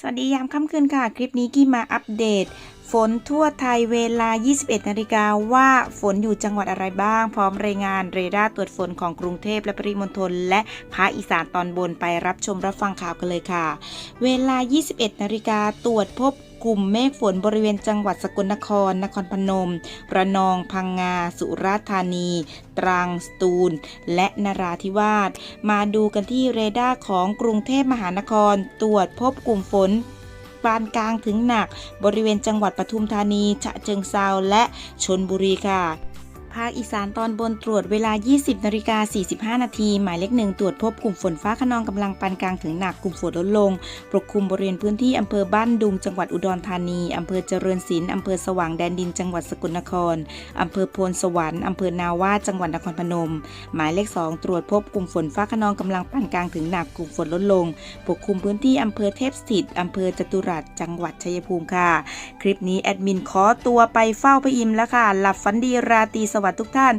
สวัสดียามค่ำคืนค่ะ คลิปนี้กี้มาอัปเดต ฝนทั่วไทยเวลา 21 นาฬิกาว่าฝนอยู่จังหวัดอะไรบ้าง พร้อมรายงานเรดาร์ตรวจฝนของกรุงเทพและปริมณฑลและภาคอีสานตอนบนไปรับชมรับฟังข่าวกันเลยค่ะ เวลา 21 นาฬิกาตรวจพบกลุ่มเมฆฝนบริเวณจังหวัดสกลนคร นครพนม ระนอง พังงา สุราษฎร์ธานี ตรัง สตูล และนราธิวาส มาดูกันที่เรดาร์ของกรุงเทพมหานคร ตรวจพบกลุ่มฝน ปานกลางถึงหนัก บริเวณจังหวัดปทุมธานี ฉะเชิงเซาและชนบุรีค่ะ ภาคอีสานตอนบนตรวจเวลา 20นาฬิกา45 นาที หมายเลขหนึ่งตรวจพบกลุ่มฝนฟ้าขนองกำลังปานกลางถึงหนักกลุ่มฝนลดลง ปกคลุมบริเวณพื้นที่อำเภอบ้านดุงจังหวัดอุดรธานีอำเภอเจริญศิลป์อำเภอสว่างแดนดินจังหวัดสกลนครอำเภอโพนสวรรค์อำเภอนาว่าจังหวัดนครพนม หมายเลข2ตรวจพบกลุ่มฝนฟ้าขนองกำลังปานกลางถึงหนักกลุ่มฝนลดลง ปกคลุมพื้นที่อำเภอเทพสถิตอำเภอจตุรัสจังหวัดชัยภูมิค่ะ คลิปนี้แอดมินขอตัวไปเฝ้าพระอิมแล้วค่ะ หลับฝันดีราตรีสวัสดิ์ทุกท่าน